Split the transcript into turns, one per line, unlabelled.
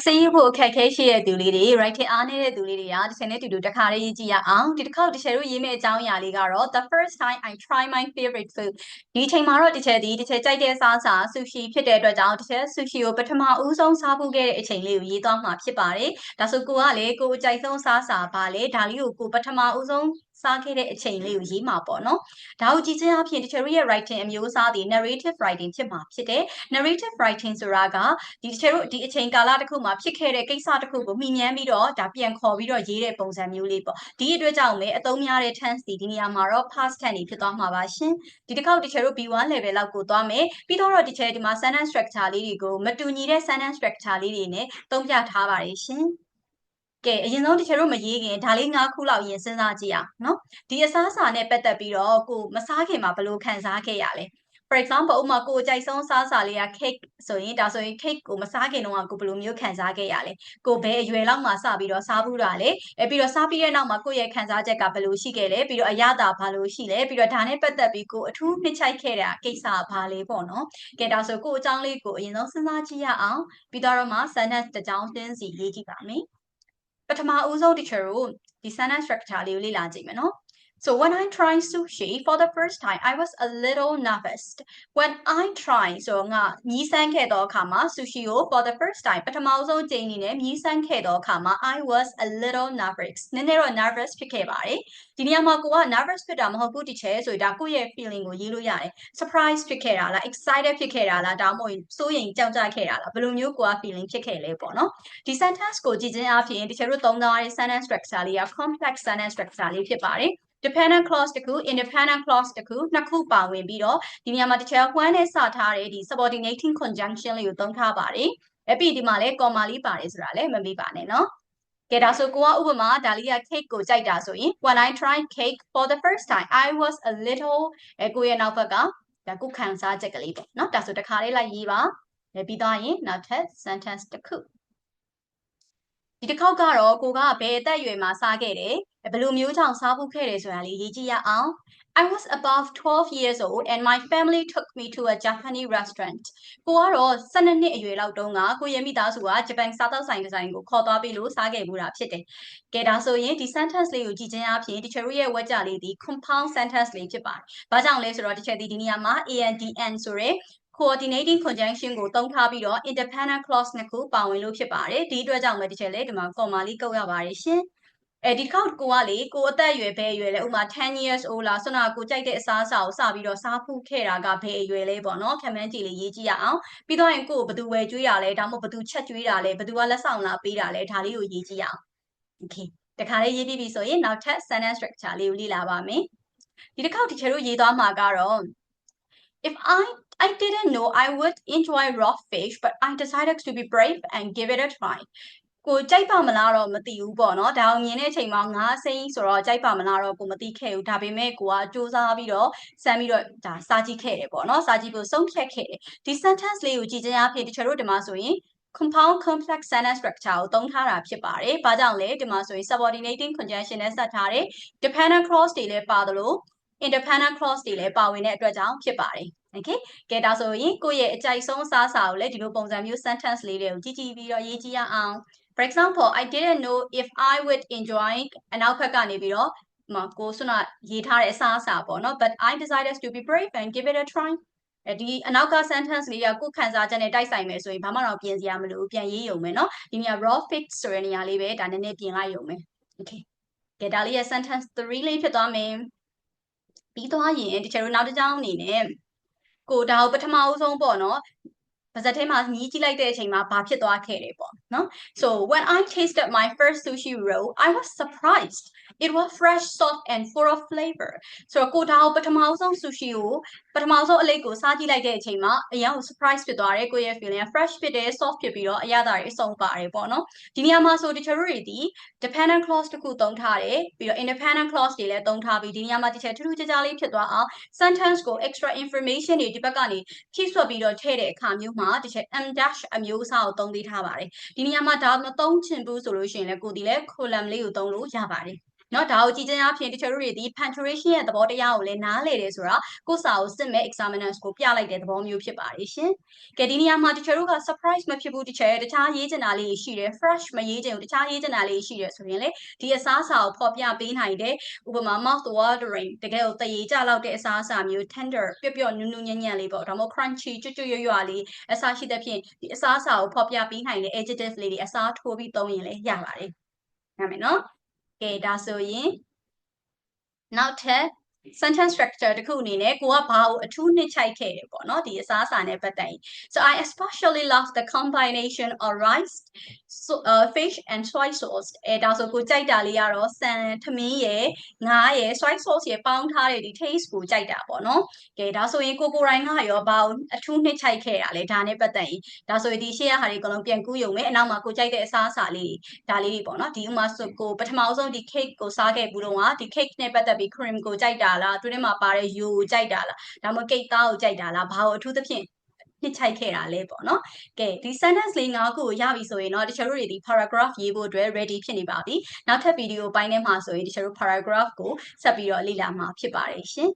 accent ရေးဖို့အခက်အခဲရှိတဲ့သူလေးတွေ writing အားနည်းတဲ့သူလေးတွေကတစ်ချိန်နဲ့တူတူတစ်ခါလေးရေးကြည့်ရအောင်ဒီတစ်ခေါက်တစ်ချက်တို့ရေးမယ့်အကြောင်းအရာလေးကတော့ the first time I try my favorite food ဒီအချိန်မှာတော့တစ်ချက်ဒီတစ်ချက်ကြိုက်တဲ့စားစာ sushi ဖြစ်တဲ့အတွက်ကြောင့်တစ်ချက် sushi ကိုပထမဦးဆုံးစားဖို့ခဲ့တဲ့အချိန်လေးကိုရေးသွားမှာဖြစ်ပါတယ်ဒါဆိုကိုကလေကိုအကြိုက်ဆုံးစားစာပါလေဒါလေးကိုကိုပထမဦးဆုံး စားခဲ့တဲ့အချိန်လေးကိုရေးမှာပေါ့နော်။ဒါကိုကြည့်ချင်းအပြင် teacher ရဲ့ writing အမျိုးအစားဒီ narrative writing ဖြစ်မှာဖြစ်တယ်။ narrative writing ဆိုတာကဒီ teacher တို့ဒီအချိန်ကာလတစ်ခုမှာဖြစ်ခဲ့တဲ့ကိစ္စတစ်ခုကိုမှီမြန်းပြီးတော့ဒါပြန်ခေါ်ပြီးတော့ရေးတဲ့ပုံစံမျိုးလေးပေါ့။ဒီအတွက်ကြောင့်ပဲအသုံးများတဲ့ tense ဒီဒီနေရာမှာတော့ past tense နေဖြစ်သွားမှာပါရှင်။ဒီတစ်ခေါက် teacher တို့ B1 level လောက်ကိုသွားမယ်။ပြီးတော့ teacher ဒီမှာ sentence structure လေးတွေကိုမတူညီတဲ့ sentence structure လေးတွေနဲ့သုံးပြထားပါတယ်ရှင်။ ကဲအရင်ဆုံးတချို့တို့မရေးခင်ဒါလေး၅ခုလောက်ရင်စဉ်းစားကြည့်အောင်နော်ဒီအစားအစာနဲ့ပတ်သက်ပြီးတော့ကိုမစားခင်မှာဘယ်လိုခံစားခဲ့ရလဲ for example ဥမာကိုအကြိုက်ဆုံးစားစာလေးက cake ဆိုရင်ဒါဆိုရင် cake ကိုမစားခင်တော့ကိုဘယ်လိုမျိုးခံစားခဲ့ရလဲကိုဘယ်အရွယ်လောက်မှစပြီးတော့စားဘူးတာလဲအဲပြီးတော့စားပြီးတဲ့နောက်မှာကိုယ့်ရဲ့ခံစားချက်ကဘယ်လိုရှိခဲ့လဲပြီးတော့အရသာဘာလို့ရှိလဲပြီးတော့ဒါနဲ့ပတ်သက်ပြီးကိုအထူးနှစ်ချိုက်ခဲ့တာကိစ္စဘာလဲပေါ့နော်ကဲဒါဆိုကိုအကြောင်းလေးကိုအရင်ဆုံးစဉ်းစားကြည့်ရအောင်ပြီးတော့မှ sentence တစ်ကြောင်းတင်းစီရေးကြည့်ပါမယ် ပထမဦးဆုံး teacher ကိုဒီ sentence structure လေးကိုလေ့လာကြည့်မယ်နော် So when I tried sushi for the first time, I was a little nervous. When I tried ဆိုငါမြည်ဆန်းခဲ့သောအခါမှာ sushi ကို for the first time ပထမဆုံးကြိမ်အနေနဲ့မြည်ဆန်းခဲ့သောအခါမှာ I was a little nervous. နည်းနည်းတော့ nervous ဖြစ်ခဲ့ပါတယ်။ဒီနေရာမှာကိုက nervous ဖြစ်တာမဟုတ်ဘူး teacher ဆိုဒါကိုယ့်ရဲ့ feeling ကိုရေးလို့ရတယ်။ surprise ဖြစ်ခဲ့တာလား excited ဖြစ်ခဲ့တာလားဒါမှမဟုတ်စိုးရိမ်ကြောက်ကြခဲ့တာလားဘယ်လိုမျိုးကိုက feeling ဖြစ်ခဲ့လဲပေါ့နော်။ဒီ sentence ကိုကြည့်ခြင်းအပြင် teacher တို့သုံးထားတဲ့ sentence structure လေးက complex sentence structure လေးဖြစ်ပါတယ်။ dependent clause တခု independent clause တခုနှစ်ခုပါဝင်ပြီးတော့ဒီနေရာမှာတစ်ချက် when နဲ့စထားတဲ့ဒီ subordinating conjunction လေးကိုသုံးထားပါတယ်။အပြီးဒီမှာလည်း comma လေးပါတယ်ဆိုတာလည်းမမေ့ပါနဲ့နော်။ကဲဒါဆိုကိုကဥပမာဒါလေးက cake ကိုကြိုက်တာဆိုရင် when I tried cake for the first time I was a little အဲကိုရဲ့နောက်ဘက်ကဒါကိုခံစားချက်ကလေးပေါ့နော်ဒါဆိုတစ်ခါလေးလိုက်ရေးပါပြီးတော့ရင်နောက်ထပ် sentence တစ်ခု ဒီတစ်ခေါက်ကတော့ကိုကဘယ်အသက်အရွယ်မှာစားခဲ့တယ်ဘယ်လိုမျိုးကြောင့်စားဖို့ခဲ့တယ်ဆိုတာလေးရေးကြည့်ရအောင် I was above 12 years old and my family took me to a Japanese restaurant ကိုကတော့12နှစ်အရွယ်လောက်တုန်းကကိုရဲ့မိသားစုကဂျပန်စားသောက်ဆိုင်တစ်ဆိုင်ကိုခေါ်သွားပြီးလို့စားခဲ့မှုတာဖြစ်တယ်။ကဲဒါဆိုရင်ဒီ sentence လေးကိုကြည့်ခြင်းအပြင် teacher ရဲ့ဝက်ကြလေးဒီ compound sentence လေးဖြစ်ပါတယ်။ဘာကြောင့်လဲဆိုတော့ teacher ဒီဒီနေရာမှာ ANDN ဆိုရဲ coordinating conjunction ကိုသုံးထားပြီးတော့ independent clause နှစ်ခုပါဝင်လို့ဖြစ်ပါတယ်ဒီအတွက်ကြောင့်ပဲဒီချက်လေဒီမှာ comma လေးကုတ်ရပါတယ်ရှင်အဲဒီခေါက်ကိုကလေကိုအသက်အရွယ်ဘယ်အရွယ်လဲဥမာ10 years old လားဆွနာကိုကြိုက်တဲ့အစားအစာကိုစပြီးတော့စားဖူးခဲ့တာကဘယ်အရွယ်လဲပေါ့နော်ခံမှန်းကြည့်လေးရေးကြည့်ရအောင်ပြီးတော့ရင်ကိုဘယ်သူဝယ်ကျွေးတာလဲဒါမှမဟုတ်ဘယ်သူချက်ကျွေးတာလဲဘယ်သူကလက်ဆောင်လာပေးတာလဲဒါလေးကိုရေးကြည့်ရအောင် okay တခါလေးရေးပြီးပြီဆိုရင်နောက်ထပ် sentence structure လေးကိုလေ့လာပါမယ်ဒီတစ်ခေါက်ဒီချက်တို့ရေးသွားမှာကတော့ if I I didn't know I would enjoy raw fish, but I decided to be brave and give it a try. ကိုကြိုက်ပါမလားတော့မသိဘူးပေါ့နော်ဒါအောင်မြင်တဲ့အချိန်မှာငါးစိမ်းဆိုတော့ကြိုက်ပါမလားတော့ကိုမသိခဲ့ဘူးဒါပေမဲ့ကိုကစူးစမ်းပြီးတော့စမ်းပြီးတော့ဒါစာကြည့်ခဲ့တယ်ပေါ့နော်စာကြည့်ဖို့ဆုံးဖြတ်ခဲ့တယ်ဒီ sentence လေးကိုကြည့်ခြင်းအဖြစ်တချို့တို့ဒီမှာဆိုရင် compound complex sentence structure ကိုသုံးထားတာဖြစ်ပါတယ်။ဘာကြောင့်လဲဒီမှာဆိုရင် subordinating conjunction နဲ့ဆက်ထားတဲ့ dependent clause တွေလည်းပါသလို independent clause တွေလည်းပါဝင်တဲ့အတွက်ကြောင့်ဖြစ်ပါတယ်။ okay ကဲဒါဆိုရင်ကိုယ့်ရဲ့အကြိုက်ဆုံးစားစာကိုလည်းဒီလိုပုံစံမျိုး sentence လေးတွေကိုကြည့်ကြည့်ပြီးတော့ရေးကြည့်ရအောင် for example I didn't know if I would enjoy အနောက်ဘက်ကနေပြီးတော့မကိုဆွနာရေးထားတဲ့အစားအစာပေါ့နော် but I decided to be brave and give it a try အဲဒီအနောက်က sentence လေးကကိုခံစားချက်နဲ့တိုက်ဆိုင်မယ်ဆိုရင်ဘာမှတော့ပြင်စရာမလိုပြန်ရေးရုံပဲเนาะဒီနေရာ raw fix ဆိုတဲ့နေရာလေးပဲဒါနည်းနည်းပြင်လိုက်ရုံပဲ okay ကဲဒါလေးရဲ့ sentence 3လေးဖြစ်သွားမယ်ပြီးသွားရင်တချို့နောက်တစ်ကြောင်းအနေနဲ့ ကိုဒါကိုပထမအဆုံးပေါ့နော် ပါဇက်ထဲမှာမြည်ကြည့်လိုက်တဲ့အချိန်မှာဘာဖြစ်သွားခဲ့တယ်ပေါ့နော် so when i tasted my first sushi roll i was surprised it was fresh soft and full of flavor ဆိုတော့ကိုဒါကိုပထမဆုံး sushi ကိုပထမဆုံးအလေးကိုစားကြည့်လိုက်တဲ့အချိန်မှာအရင်က surprise ဖြစ်သွားတယ်ကိုရဲ့ feeling fresh ဖြစ်တယ် soft ဖြစ်ပြီးတော့အရသာတွေအစုံပါတယ်ပေါ့နော်ဒီနေရာမှာဆိုတချို့တွေဒီ dependent clause တခုသုံးထားတယ်ပြီးတော့ independent clause တွေလည်းသုံးထားပြီးဒီနေရာမှာတချို့ထူးထူးခြားခြားလေးဖြစ်သွားအောင် sentence ကို extra information တွေဒီဘက်ကနေဖြည့်ဆွတ်ပြီးတော့ထည့်တဲ့အခါမျိုးမှာတချို့ m dash အမျိုးအစားကိုသုံးပေးထားပါတယ်ဒီနေရာမှာဒါမသုံးချင်ဘူးဆိုလို့ရှိရင်လည်းကိုဒီလည်း column လေးကိုသုံးလို့ရပါတယ် เนาะဒါကိုကြည်ချင်းအဖြစ်တချို့တို့တွေဒီ punctuation ရဲ့သဘောတရားကိုလည်းနားလည်တယ်ဆိုတာကိုယ့်စာကိုစစ်မဲ့ examiners ကိုပြလိုက်တဲ့သဘောမျိုးဖြစ်ပါတယ်ရှင်။ကဲဒီနေရာမှာတချို့တို့က surprise မဖြစ်ဘူးတချို့တခြားရေးချင်တာလေးရှိတယ် fresh မရေးချင်ဘူးတခြားရေးချင်တာလေးရှိတယ်ဆိုရင်လေဒီအစားအစာကိုဖော်ပြပေးနိုင်တယ်။ဥပမာ mouth watering တကယ်ကိုတရေကြလောက်တဲ့အစားအစာမျိုး tender ပျော့ပျော့နူးနူးညံ့ညံ့လေးပေါ့ဒါမှမဟုတ် crunchy ကျွတ်ကျွတ်ရွရွလေးအစားရှိတဲ့ဖြင့်ဒီအစားအစာကိုဖော်ပြပေးနိုင်တဲ့ adjective လေးတွေအစားထိုးပြီးသုံးရင်လည်းရပါတယ်။နားမယ်နော်။ ကဲဒါဆိုရင်နောက်ထပ် sentence structure တခုအနေနဲ့ကိုကဘာကိုအထူးနှစ်ချိုက်ခဲ့တယ်ပေါ့နော်ဒီအစားအစာနဲ့ပတ်သက်ရင် so i especially love the combination of rice so uh, fish and soy sauce အဲဒါဆိုကိုကြိုက်တာလေးကတော့ဆန်ထမင်းရယ်ငါးရယ် soy sauce ရယ်ပေါင်းထားတဲ့ဒီ taste ကိုကြိုက်တာပေါ့နော်ကဲဒါဆိုရင်ကိုကိုရိုင်းကရောဘာကိုအထူးနှစ်ချိုက်ခဲ့တာလဲဒါနဲ့ပတ်သက်ရင်ဒါဆိုရင်ဒီရှေ့ရဟာတွေအကုန်လုံးပြန်ကူးယုံမယ်အနောက်မှာကိုကြိုက်တဲ့အစားအစာလေးဒါလေးတွေပေါ့နော်ဒီဥမာဆိုကိုပထမဆုံးဒီ cake ကိုစားခဲ့ဘူးတော့ကဒီ cake နဲ့ပတ်သက်ပြီး cream ကိုကြိုက်တာလားသူထဲမှာပါတဲ့ you ကိုကြိုက်တာလားဒါမှမဟုတ် cake သားကိုကြိုက်တာလားဘာကိုအထူးသဖြင့်နှစ်ချိုက်ခဲ့တာလဲပေါ့နော်ကဲဒီ sentence လေး၅ခုကိုရပြီဆိုရင်တော့တချို့တို့တွေဒီ paragraph ရေးဖို့အတွက် ready ဖြစ်နေပါပြီနောက်ထပ်ဗီဒီယိုပိုင်းထဲမှာဆိုရင်တချို့တို့ paragraph ကိုဆက်ပြီးတော့လေ့လာမှာဖြစ်ပါတယ်ရှင်